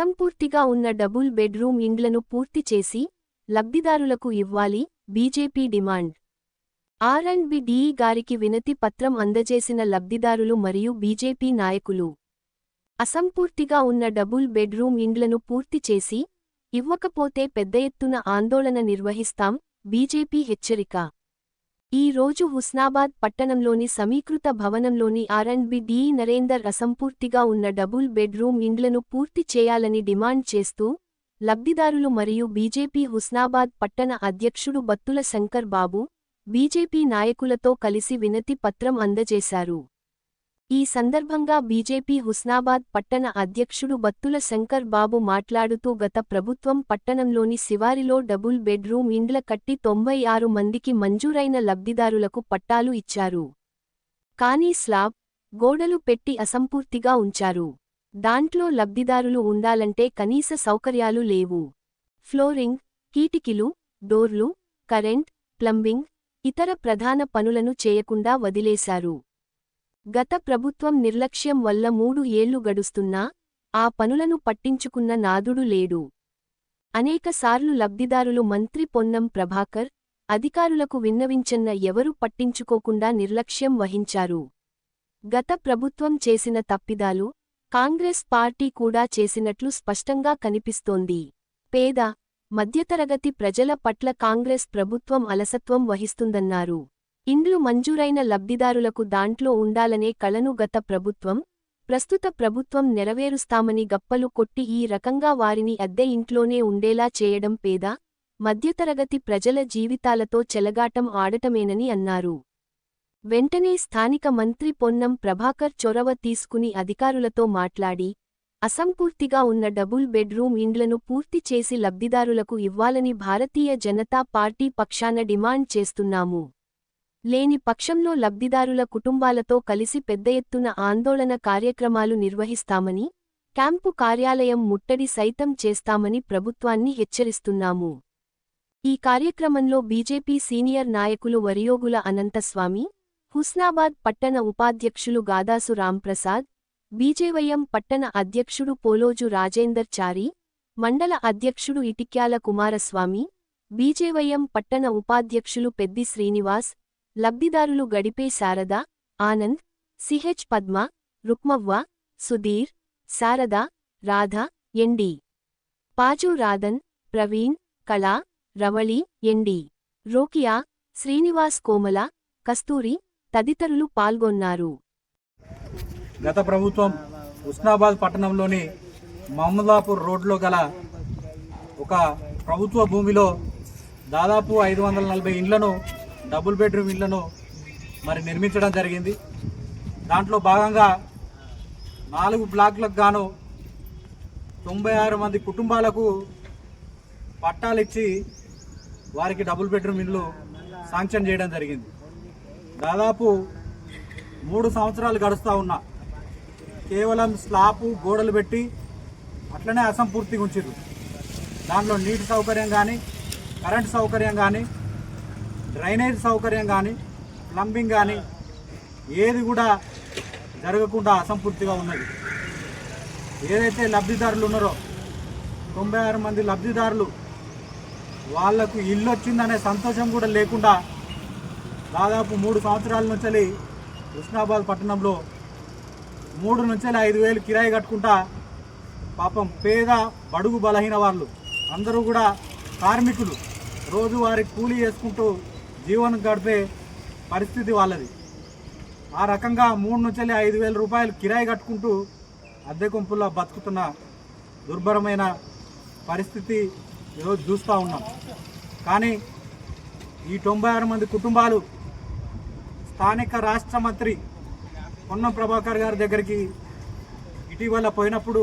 అసంపూర్తిగా ఉన్న double bedroom ఇండ్లను పూర్తి చేసి లబ్ధిదారులకు ఇవ్వాలి BJP demand. R and B DE గారికి వినతి పత్రం అందజేసిన లబ్ధిదారులు మరియు బీజేపీ నాయకులు. అసంపూర్తిగా ఉన్న డబుల్ బెడ్రూమ్ ఇండ్లను పూర్తి చేసి ఇవ్వకపోతే పెద్ద ఎత్తున ఆందోళన నిర్వహిస్తాం బీజేపీ హెచ్చరిక. ఈ రోజు హుస్నాబాద్ పట్టణంలోని సమీకృత భవనంలోని ఆర్ అండ్ బి నరేందర్ అసంపూర్తిగా ఉన్న డబుల్ బెడ్రూమ్ ఇండ్లను పూర్తి చేయాలని డిమాండ్ చేస్తూ లబ్ధిదారులు మరియు బీజేపీ హుస్నాబాద్ పట్టణ అధ్యక్షుడు బత్తుల శంకర్ బాబు బీజేపీ నాయకులతో కలిసి వినతి పత్రం అందజేశారు. ఈ సందర్భంగా బీజేపీ హుస్నాబాద్ పట్టణ అధ్యక్షుడు బత్తుల శంకర్ బాబు మాట్లాడుతూ గత ప్రభుత్వం పట్టణంలోని శివారిలో డబుల్ బెడ్రూమ్ ఇండ్ల కట్టి తొంభై ఆరు మందికి మంజూరైన లబ్ధిదారులకు పట్టాలు ఇచ్చారు. కానీ స్లాబ్ గోడలు పెట్టి అసంపూర్తిగా ఉంచారు. దాంట్లో లబ్ధిదారులు ఉండాలంటే కనీస సౌకర్యాలు లేవు. ఫ్లోరింగ్ కీటికిలు డోర్లు కరెంట్ ప్లంబింగ్ ఇతర ప్రధాన పనులను చేయకుండా వదిలేశారు. గత ప్రభుత్వం నిర్లక్ష్యం వల్ల మూడు ఏళ్ళు గడుస్తున్నా ఆ పనులను పట్టించుకున్న నాదుడు లేడు. అనేకసార్లు లబ్ధిదారులు మంత్రి పొన్నం ప్రభాకర్ అధికారులకు విన్నవించన్న ఎవరూ పట్టించుకోకుండా నిర్లక్ష్యం వహించారు. గత ప్రభుత్వం చేసిన తప్పిదాలు కాంగ్రెస్ పార్టీ కూడా చేసినట్లు స్పష్టంగా కనిపిస్తోంది. పేద మధ్యతరగతి ప్రజల పట్ల కాంగ్రెస్ ప్రభుత్వం అలసత్వం వహిస్తుందన్నారు. ఇండ్లు మంజూరైన లబ్ధిదారులకు దాంట్లో ఉండాలనే కళను గత ప్రభుత్వం ప్రస్తుత ప్రభుత్వం నెరవేరుస్తామని గప్పలు కొట్టి ఈ రకంగా వారిని అద్దె ఇంట్లోనే ఉండేలా చేయడం పేద మధ్యతరగతి ప్రజల జీవితాలతో చెలగాటం ఆడటమేనని అన్నారు. వెంటనే స్థానిక మంత్రి పొన్నం ప్రభాకర్ చొరవ తీసుకుని అధికారులతో మాట్లాడి అసంపూర్తిగా ఉన్న డబుల్ బెడ్రూమ్ ఇండ్లను పూర్తి చేసి లబ్ధిదారులకు ఇవ్వాలని భారతీయ జనతా పార్టీ పక్షాన డిమాండ్ చేస్తున్నాము. లేని పక్షంలో లబ్ధిదారుల కుటుంబాలతో కలిసి పెద్ద ఎత్తున ఆందోళన కార్యక్రమాలు నిర్వహిస్తామని క్యాంపు కార్యాలయం ముట్టడి సైతం చేస్తామని ప్రభుత్వాన్ని హెచ్చరిస్తున్నాము. ఈ కార్యక్రమంలో బీజేపీ సీనియర్ నాయకులు వరియోగుల అనంతస్వామి హుస్నాబాద్ పట్టణ ఉపాధ్యక్షులు గాదాసు రాంప్రసాద్ బీజేవైఎం పట్టణ అధ్యక్షుడు పోలోజు రాజేందర్ చారి మండల అధ్యక్షుడు ఇటిక్యాల కుమారస్వామి బీజేవైఎం పట్టణ ఉపాధ్యక్షులు పెద్ది శ్రీనివాస్ లబ్ధిదారులు గడిపే Sharada Anand CH Padma Rukmavva Sudheer Sharada Radha MD Paju Radhan Praveen Kala Ravali MD రోకియా Srinivas కోమల కస్తూరి తదితరులు పాల్గొన్నారు. గత ప్రభుత్వం ఉస్నాబాద్ పట్టణంలోని మహమ్మదాపూర్ రోడ్లో గల ఒక ప్రభుత్వ భూమిలో దాదాపు ఐదు వందల నలభై ఇండ్లను డబుల్ బెడ్రూమ్ ఇళ్ళను మరి నిర్మించడం జరిగింది. దాంట్లో భాగంగా నాలుగు బ్లాక్లకు గాను తొంభై ఆరు మంది కుటుంబాలకు పట్టాలు ఇచ్చి వారికి డబుల్ బెడ్రూమ్ ఇల్లు శాంక్షన్ చేయడం జరిగింది. దాదాపు మూడు సంవత్సరాలు గడుస్తూ ఉన్నా కేవలం స్లాపు గోడలు పెట్టి అట్లనే అసంపూర్తిగా ఉంచారు దాంట్లో నీటి సౌకర్యం కానీ కరెంట్ సౌకర్యం కానీ డ్రైనేజ్ సౌకర్యం కానీ ప్లంబింగ్ కానీ ఏది కూడా జరగకుండా అసంపూర్తిగా ఉన్నది. ఏదైతే లబ్ధిదారులు ఉన్నారో తొంభై ఆరు మంది లబ్ధిదారులు వాళ్ళకు ఇల్లు వచ్చిందనే సంతోషం కూడా లేకుండా దాదాపు మూడు సంవత్సరాల నుంచి హుస్నాబాద్ పట్టణంలో మూడు నుంచి ఐదు వేలు కిరాయి కట్టుకుంటా పాపం పేద బడుగు బలహీన వాళ్ళు అందరూ కూడా కార్మికులు రోజువారి కూలీ చేసుకుంటూ జీవనం గడిపే పరిస్థితి వాళ్ళది. ఆ రకంగా మూడు నుంచి ఐదు వేల రూపాయలు కిరాయి కట్టుకుంటూ అద్దె గుంపుల్లో బతుకుతున్న దుర్భరమైన పరిస్థితి ఈరోజు చూస్తూ ఉన్నాం. కానీ ఈ తొంభై ఆరు మంది కుటుంబాలు స్థానిక రాష్ట్ర మంత్రి పొన్నం ప్రభాకర్ గారి దగ్గరికి ఇటీవల పోయినప్పుడు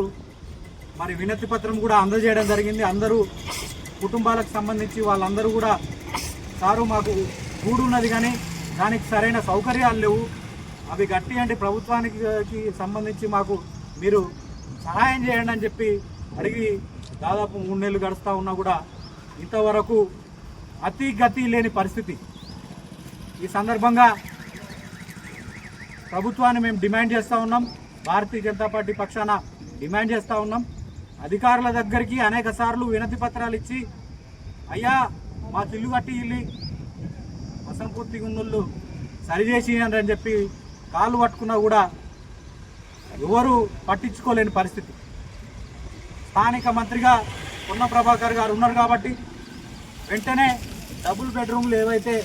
మరి వినతి పత్రం కూడా అందజేయడం జరిగింది. అందరూ కుటుంబాలకు సంబంధించి వాళ్ళందరూ కూడా సారు మాకు గూడు ఉన్నది కానీ దానికి సరైన సౌకర్యాలు లేవు. అవి గట్టి అంటే ప్రభుత్వానికి సంబంధించి మాకు మీరు సహాయం చేయండి అని చెప్పి అడిగి దాదాపు మూడు నెలలు గడుస్తూ ఉన్నా కూడా ఇంతవరకు అతి గతి లేని పరిస్థితి. ఈ సందర్భంగా ప్రభుత్వాన్ని మేము డిమాండ్ చేస్తూ ఉన్నాం. భారతీయ జనతా పార్టీ పక్షాన డిమాండ్ చేస్తూ ఉన్నాం. అధికారుల దగ్గరికి అనేక సార్లు వినతి పత్రాలు ఇచ్చి అయ్యా మాకు ఇల్లు కట్టి ఇల్లు. అసంపూర్తిగా ఉన్నోళ్ళు సరిచేసి అని చెప్పి కాళ్ళు పట్టుకున్నా కూడా ఎవరు పట్టించుకోలేని పరిస్థితి. స్థానిక మంత్రిగా పొన్న ప్రభాకర్ గారు ఉన్నారు కాబట్టి వెంటనే డబుల్ బెడ్రూమ్లు ఏవైతే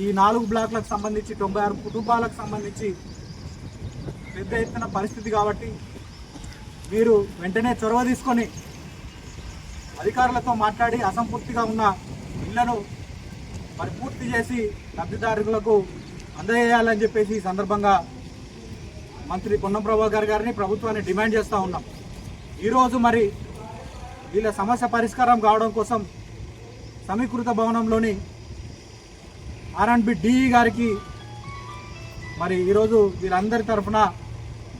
ఈ నాలుగు బ్లాక్లకు సంబంధించి తొంభై ఆరు కుటుంబాలకు సంబంధించి పెద్ద ఎత్తున పరిస్థితి కాబట్టి మీరు వెంటనే చొరవ తీసుకొని అధికారులతో మాట్లాడి అసంపూర్తిగా ఉన్న ఇళ్ళను మరి పూర్తి చేసి లబ్ధిదారులకు అందజేయాలని చెప్పేసి ఈ సందర్భంగా మంత్రి పొన్నం ప్రభాకర్ గారిని ప్రభుత్వాన్ని డిమాండ్ చేస్తూ ఉన్నాం. ఈరోజు మరి వీళ్ళ సమస్య పరిష్కారం కావడం కోసం సమీకృత భవనంలోని ఆర్ఎండ్బి డిఈ గారికి మరి ఈరోజు వీరందరి తరఫున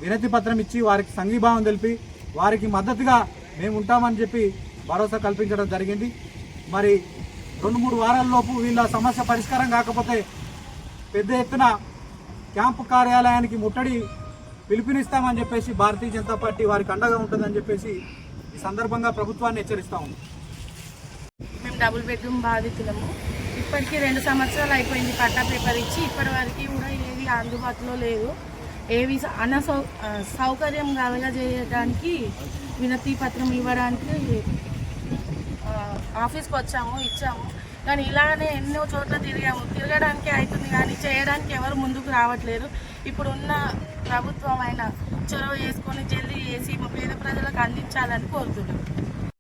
వినతి పత్రం ఇచ్చి వారికి సంఘీభావం తెలిపి వారికి మద్దతుగా మేము ఉంటామని చెప్పి భరోసా కల్పించడం జరిగింది. మరి రెండు మూడు వారాల్లోపు వీళ్ళ సమస్య పరిష్కారం కాకపోతే పెద్ద ఎత్తున క్యాంపు కార్యాలయానికి ముట్టడి పిలుపునిస్తామని చెప్పేసి భారతీయ జనతా పార్టీ వారికి అండగా ఉంటుందని చెప్పేసి ఈ సందర్భంగా ప్రభుత్వాన్ని హెచ్చరిస్తా మేము డబుల్ బెడ్రూమ్ బాధితులము. ఇప్పటికీ రెండు సంవత్సరాలు అయిపోయింది పట్టా పేపర్ ఇచ్చి ఇప్పటి వరకు కూడా ఏది అందుబాటులో లేదు. ఏవి అనసౌ సౌకర్యం కలగజేయడానికి వినతి పత్రం ఇవ్వడానికి ఆఫీస్కి వచ్చాము ఇచ్చాము. కానీ ఇలానే ఎన్నో చోట్ల తిరిగాము. తిరగడానికి అవుతుంది కానీ చేయడానికి ఎవరు ముందుకు రావట్లేదు. ఇప్పుడున్న ప్రభుత్వం అయినా చొరవ చేసుకొని జల్దీ చేసి మా పేద ప్రజలకు అందించాలని కోరుతున్నాం.